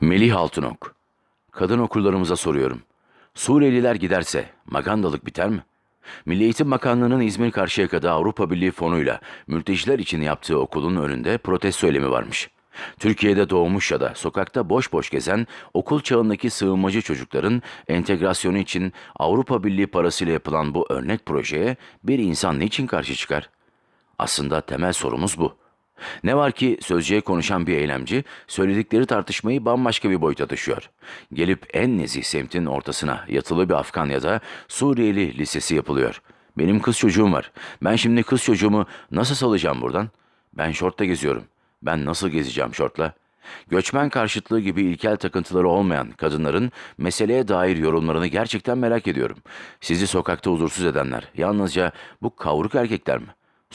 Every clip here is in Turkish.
Melih Altınok. Kadın okullarımıza soruyorum. Suriyeliler giderse magandalık biter mi? Milli Eğitim Bakanlığı'nın İzmir Karşıyaka'da Avrupa Birliği fonuyla mülteciler için yaptığı okulun önünde protesto söylemi varmış. Türkiye'de doğmuş ya da sokakta boş boş gezen okul çağındaki sığınmacı çocukların entegrasyonu için Avrupa Birliği parasıyla yapılan bu örnek projeye bir insan niçin karşı çıkar? Aslında temel sorumuz bu. Ne var ki sözcüye konuşan bir eylemci söyledikleri tartışmayı bambaşka bir boyuta taşıyor. Gelip en nezih semtin ortasına yatılı bir Afgan ya da Suriyeli lisesi yapılıyor. Benim kız çocuğum var. Ben şimdi kız çocuğumu nasıl salacağım buradan? Ben şortla geziyorum. Ben nasıl gezeceğim şortla? Göçmen karşıtlığı gibi ilkel takıntıları olmayan kadınların meseleye dair yorumlarını gerçekten merak ediyorum. Sizi sokakta huzursuz edenler yalnızca bu kavruk erkekler mi?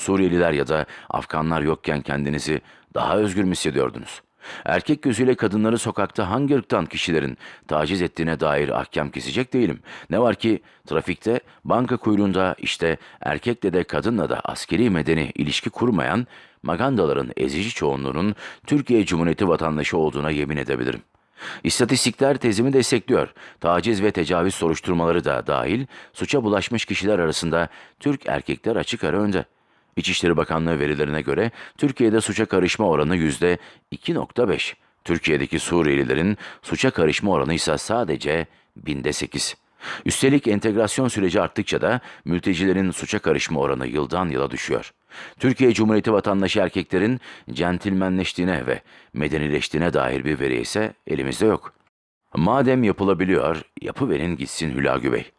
Suriyeliler ya da Afganlar yokken kendinizi daha özgür mü hissediyordunuz? Erkek gözüyle kadınları sokakta hangi ırktan kişilerin taciz ettiğine dair ahkam kesecek değilim. Ne var ki trafikte, banka kuyruğunda işte erkekle de kadınla da askeri medeni ilişki kurmayan magandaların ezici çoğunluğunun Türkiye Cumhuriyeti vatandaşı olduğuna yemin edebilirim. İstatistikler tezimi destekliyor. Taciz ve tecavüz soruşturmaları da dahil suça bulaşmış kişiler arasında Türk erkekler açık ara önde. İçişleri Bakanlığı verilerine göre Türkiye'de suça karışma oranı yüzde 2.5. Türkiye'deki Suriyelilerin suça karışma oranı ise sadece binde 8. Üstelik entegrasyon süreci arttıkça da mültecilerin suça karışma oranı yıldan yıla düşüyor. Türkiye Cumhuriyeti vatandaşı erkeklerin centilmenleştiğine ve medenileştiğine dair bir veri ise elimizde yok. Madem yapılabiliyor, yapıverin gitsin Hülagü Bey.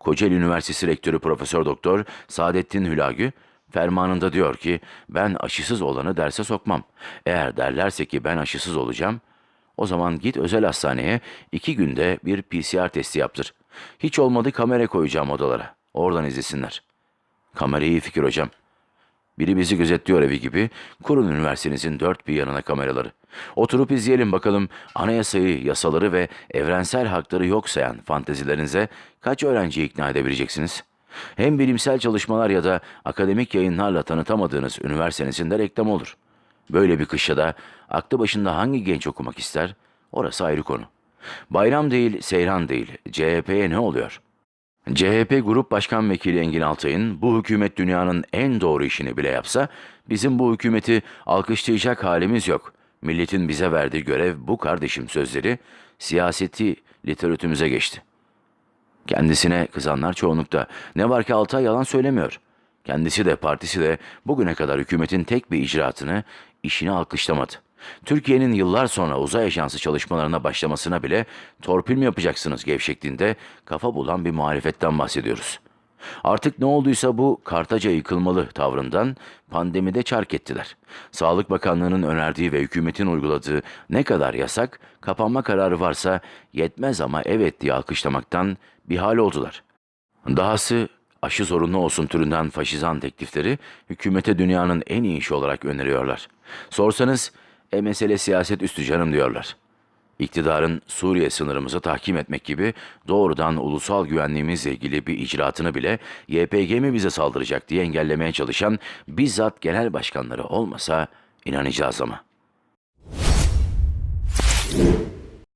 Kocaeli Üniversitesi Rektörü Profesör Doktor Saadettin Hülagü fermanında diyor ki ben aşısız olanı derse sokmam. Eğer derlerse ki ben aşısız olacağım o zaman git özel hastaneye iki günde bir PCR testi yaptır. Hiç olmadı kamera koyacağım odalara. Oradan izlesinler. Kamera iyi fikir hocam. Biri bizi gözetliyor evi gibi. Kurun üniversitenizin dört bir yanına kameraları. Oturup izleyelim bakalım anayasayı, yasaları ve evrensel hakları yok sayan fantezilerinize kaç öğrenciyi ikna edebileceksiniz? Hem bilimsel çalışmalar ya da akademik yayınlarla tanıtamadığınız üniversitenizin de reklam olur. Böyle bir kışlada aklı başında hangi genç okumak ister? Orası ayrı konu. Bayram değil, seyran değil. CHP'ye ne oluyor? CHP Grup Başkan Vekili Engin Altay'ın bu hükümet dünyanın en doğru işini bile yapsa bizim bu hükümeti alkışlayacak halimiz yok. Milletin bize verdiği görev bu kardeşim sözleri siyaseti literatürümüze geçti. Kendisine kızanlar çoğunlukta. Ne var ki Altay yalan söylemiyor. Kendisi de partisi de bugüne kadar hükümetin tek bir icraatını, işini alkışlamadı. Türkiye'nin yıllar sonra uzay ajansı çalışmalarına başlamasına bile torpil mi yapacaksınız gevşekliğinde kafa bulan bir muhalefetten bahsediyoruz. Artık ne olduysa bu Kartaca yıkılmalı tavrından pandemide çark ettiler. Sağlık Bakanlığı'nın önerdiği ve hükümetin uyguladığı ne kadar yasak, kapanma kararı varsa yetmez ama evet diye alkışlamaktan bir hal oldular. Dahası aşı zorunlu olsun türünden faşizan teklifleri hükümete dünyanın en iyi işi olarak öneriyorlar. Sorsanız e mesele siyaset üstü canım diyorlar. İktidarın Suriye sınırımızı tahkim etmek gibi doğrudan ulusal güvenliğimizle ilgili bir icraatını bile YPG mi bize saldıracak diye engellemeye çalışan bizzat genel başkanları olmasa inanacağız ama.